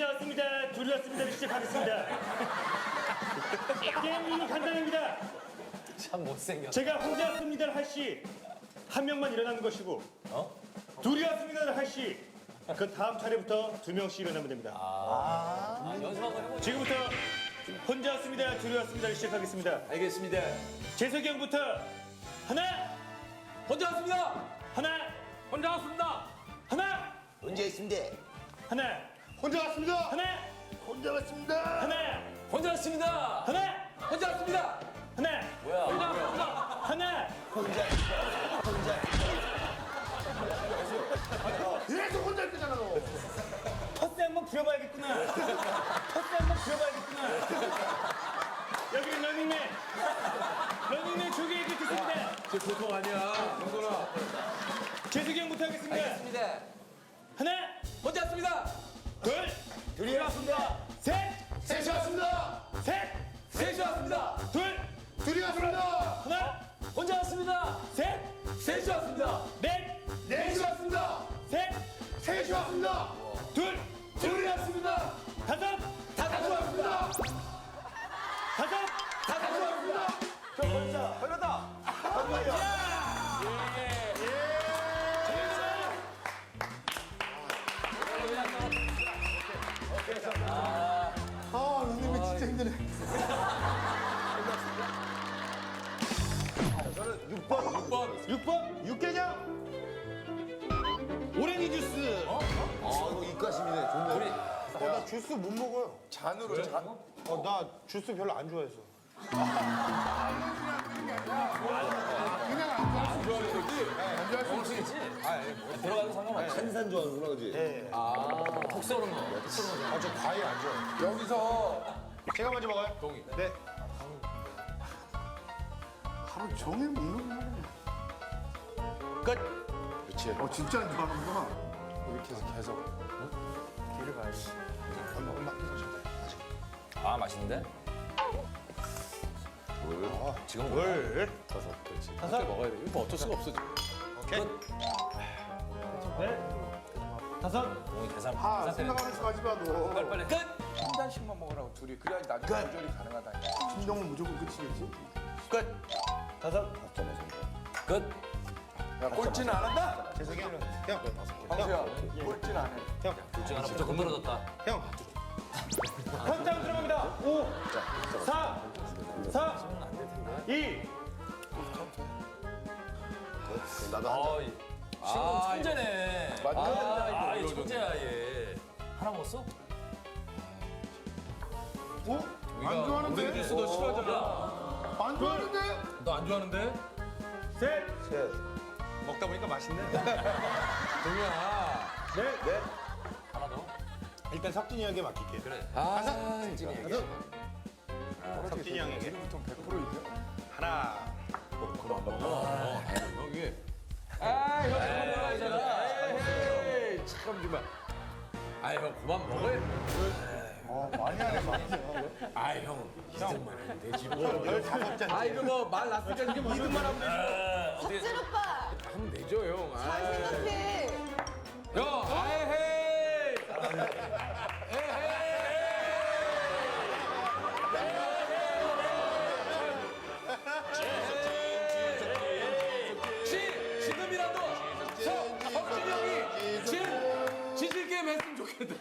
혼자 왔습니다. 둘이 왔습니다. 시작하겠습니다. 게임은 간단합니다. 참 못생겼. 제가 혼자 왔습니다를 할 시 한 명만 일어나는 것이고 둘이 왔습니다를 할 시 그 다음 차례부터 두 명씩 일어나면 됩니다. 아, 연습 한번 해보자. 지금부터 혼자 왔습니다. 둘이 왔습니다를 시작하겠습니다. 알겠습니다. 재석이 형부터 하나, 혼자 왔습니다. 하나, 혼자 왔습니다. 하나, 언제 있습니다. 하나, 혼자 왔습니다. 하나, 혼자 왔습니다. 하나, 혼자 왔습니다. 하나, 혼자 왔습니다. 하나, 뭐야? 혼자 왔습니다. 하나. 혼자 혼자. 계속 혼자 있잖아 너. 텃세 한번 부려봐야겠구나. 텃세 한번 부려봐야겠구나. 여기는 러닝맨. 러닝맨 조개에게 듣습니다. 쟤 보통 아니야, 형돈아. 재석이 형부터 하겠습니다. 알겠습니다. 하나, 혼자 왔습니다. 둘, 둘이 왔습니다. 셋, 셋이 왔습니다. 셋, 셋이 왔습니다. 둘, 둘이 왔습니다. 하나, 혼자 왔습니다. 셋, 셋이 왔습니다. 넷, 넷이 왔습니다. 셋, 셋이 왔습니다. 둘, 둘이 왔습니다. 주스 못 먹어요. 잔으로 잔. 어, 나 주스 별로 안 좋아해서. 들어가도 상관없지. 탄산 좋아하는구나, 그지? 톡 쏘는 거. 톡 쏘는 거. 아, 저 과일 안 좋아해요. 여기서 제가 먼저 먹어요? 동이. 네. 하루 종일 먹는 거야. 끝. 그렇지. 어, 진짜 안 좋아하는구나. 이렇게 해서 계속. 아 맛있는데? 지금 뭘? 함께 먹어야 돼. 이거 뭐 어쩔 수가 없어, 지금. 넷, 다섯, 동이 계산. 아, 계산 생각하는 척 하지 마, 너. 빨리 빨리 끝. 한 잔씩만 먹으라고 둘이. 그래야지 나중에 조절이 가능하다. 진동은 무조건 끝이겠지? 끝. 다섯, 끝. 야, 꼴찌는 안 한다? 재석이 형. 형. 황수야, 꼴찌는 안 해. 형. 둘 중에 하나 무조건 떨어졌다. 형. 현장 들어갑니다. 5, 4, 3, 2, 나도 한 잔. 아, 이- 신동 천재네. 맞네. 아, 이 천재야 얘. 하나 먹었어? 어? 안 좋아하는데? 너 싫어하잖아. 안 좋아하는데? 너 안 좋아하는데? 셋, 먹다 보니까 맛있네. 동이야. 넷, 하나 더. 일단 석진이 형에게 맡길게요. 그래. 아, 진진이 얘기해. 석진이 형에게. 보통 100% 이겨. 하나. 형이. 아, 형 그만 먹어야잖아. 에이, 참 정말. 아, 형 그만 먹어야 많이 하네, 많이 하네. 아, 형. 이들만 되지 뭐. 열다섯 잔. 아, 이거 뭐 말 났으니까 이게 이들만 하면 되지. 아, 어떻게 진 오빠 하면 되죠, 형. 아, 잘 생각해. 형, 아헤이. 지, 지금이라도 서, 석진이 형이 지, 지질 게임 했으면 좋겠다.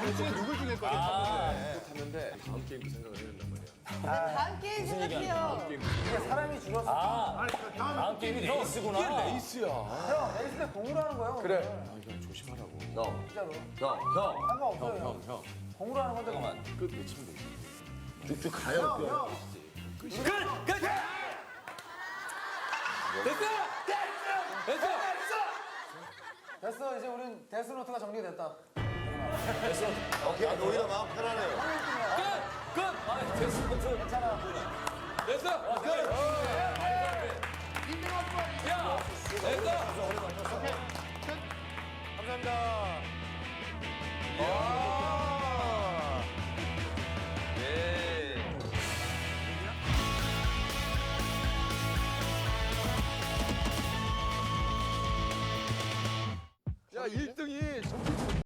둘 중에 누굴 죽일 거냐? 했는데 다음 게임도 생각을 해야 말이야. 다음 게임 생각해요. 아, 다음 게임이 레이스구나. 이게 레이스야. 그래. 형, 형. 잠깐만. 끝 외치면 되지. 쭉쭉 가요. 끝! 끝! 됐어! 됐어! 됐어 이제 우린 데스노트가 정리됐다 됐어. 오케이, 아, 오히려 마음 편하네. 끝! 됐어. 끝. 괜찮아. 됐어. 끝. 야, 됐어. 감사합니다. 예. 야, 야 1등이